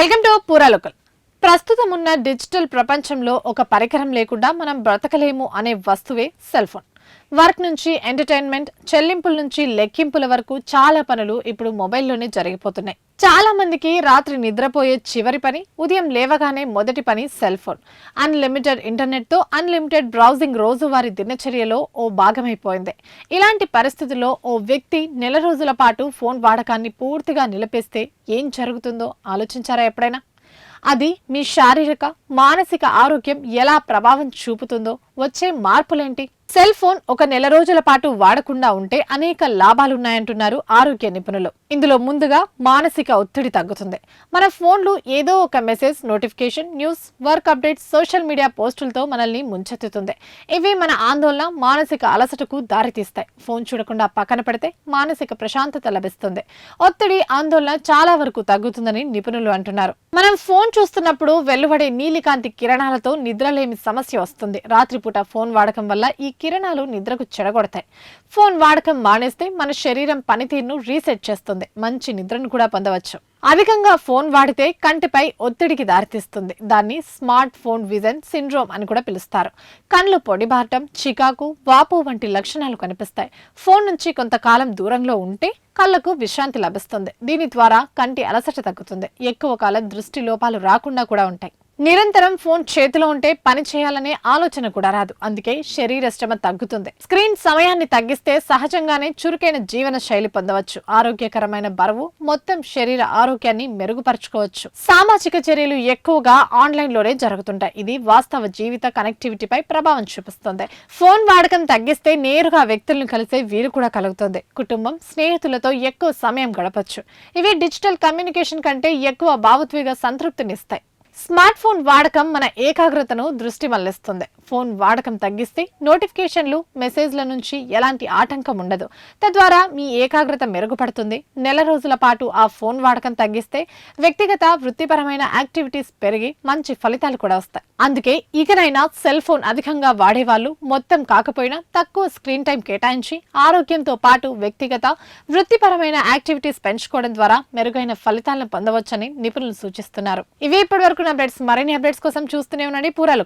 Welcome to పూరా local. ప్రస్తుతం ఉన్న డిజిటల్ ప్రపంచంలో ఒక పరికరం లేకుండా మనం బ్రతకలేము అనే వస్తువే సెల్ ఫోన్. వర్క్ నుంచి ఎంటర్టైన్మెంట్ చెల్లింపుల నుంచి లెక్కింపుల వరకు చాలా పనులు ఇప్పుడు మొబైల్లోనే జరిగిపోతున్నాయి. చాలా మందికి రాత్రి నిద్రపోయే చివరి పని ఉదయం లేవగానే మొదటి పని సెల్ ఫోన్. అన్లిమిటెడ్ ఇంటర్నెట్తో అన్లిమిటెడ్ బ్రౌజింగ్ రోజువారీ దినచర్యలో ఓ భాగమైపోయింది. ఇలాంటి పరిస్థితుల్లో ఓ వ్యక్తి నెల రోజుల పాటు ఫోన్ వాడకాన్ని పూర్తిగా నిలిపేస్తే ఏం జరుగుతుందో ఆలోచించారా ఎప్పుడైనా? అది మీ శారీరక మానసిక ఆరోగ్యం ఎలా ప్రభావం చూపుతుందో వచ్చే మార్పులేంటి? సెల్ ఫోన్ ఒక నెల రోజుల పాటు వాడకుండా ఉంటే అనేక లాభాలున్నాయంటున్నారు ఆరోగ్య నిపుణులు. ఇందులో ముందుగా మానసిక ఒత్తిడి తగ్గుతుంది. మన ఫోన్లు ఏదో ఒక message notification news work updates social media పోస్టులతో మనల్ని ముంచెత్తుతుంది. ఇవి మన ఆందోళన మానసిక అలసటకు దారితీస్తాయి. ఫోన్ చూడకుండా పక్కన పెడితే మానసిక ప్రశాంతత లభిస్తుంది. ఒత్తిడి ఆందోళన చాలా వరకు తగ్గుతుందని నిపుణులు అంటున్నారు. మనం ఫోన్ చూస్తున్నప్పుడు వెలువడే నీలికాంతి కిరణాలతో నిద్రలేమి సమస్య వస్తుంది. రాత్రిపూట ఫోన్ వాడకం వల్ల ఈ కిరణాలు నిద్రకు చెడగొడతాయి. ఫోన్ వాడకం మానేస్తే మన శరీరం పనితీరును రీసెట్ చేస్తుంది. మంచి నిద్రను కూడా పొందవచ్చు. అధికంగా ఫోన్ వాడితే కంటిపై ఒత్తిడికి దారితీస్తుంది. దాన్ని స్మార్ట్ ఫోన్ విజన్ సిండ్రోమ్ అని కూడా పిలుస్తారు. కళ్ళు పొడిబారటం చికాకు వాపు వంటి లక్షణాలు కనిపిస్తాయి. ఫోన్ నుంచి కొంతకాలం దూరంలో ఉంటే కళ్ళకు విశ్రాంతి లభిస్తుంది. దీని ద్వారా కంటి అలసట తగ్గుతుంది. ఎక్కువ కాలం దృష్టి లోపాలు రాకుండా కూడా ఉంటాయి. నిరంతరం ఫోన్ చేతిలో ఉంటే పని చేయాలనే ఆలోచన కూడా రాదు. అందుకే శరీర శ్రమ తగ్గుతుంది. స్క్రీన్ సమయాన్ని తగ్గిస్తే సహజంగానే చురుకైన జీవన శైలి పొందవచ్చు. ఆరోగ్యకరమైన బరువు మొత్తం శరీర ఆరోగ్యాన్ని మెరుగుపరచుకోవచ్చు. సామాజిక చర్యలు ఎక్కువగా ఆన్లైన్లోనే జరుగుతుంటాయి. ఇది వాస్తవ జీవిత కనెక్టివిటీపై ప్రభావం చూపిస్తుంది. ఫోన్ వాడకం తగ్గిస్తే నేరుగా వ్యక్తులను కలిసే వీలు కూడా కలుగుతుంది. కుటుంబం స్నేహితులతో ఎక్కువ సమయం గడపచ్చు. ఇవి డిజిటల్ కమ్యూనికేషన్ కంటే ఎక్కువ భావోద్వేగ సంతృప్తినిస్తాయి స్మార్ట్ ఫోన్ వాడకం మన ఏకాగ్రతను దృష్టి మళ్ళిస్తుంది ఫోన్ వాడకం తగ్గిస్తే నోటిఫికేషన్లు మెసేజ్ల నుంచి ఎలాంటి ఆటంకం ఉండదు. తద్వారా మీ ఏకాగ్రత మెరుగుపడుతుంది. నెల రోజుల పాటు ఆ ఫోన్ వాడకం తగ్గిస్తే వ్యక్తిగత వృత్తిపరమైన యాక్టివిటీస్ పెరిగి మంచి ఫలితాలు కూడా వస్తాయి. అందుకే ఇకనైనా సెల్ ఫోన్ అధికంగా వాడేవాళ్ళు మొత్తం కాకపోయినా తక్కువ స్క్రీన్ టైం కేటాయించి ఆరోగ్యంతో పాటు వ్యక్తిగత వృత్తిపరమైన యాక్టివిటీస్ పెంచుకోవడం ద్వారా మెరుగైన ఫలితాలను పొందవచ్చని నిపుణులు సూచిస్తున్నారు. ఇవే ఇప్పటి వరకు అప్డేట్స్. మరిన్ని అప్డేట్స్ కోసం చూస్తూనే ఉండండి. పూరాలు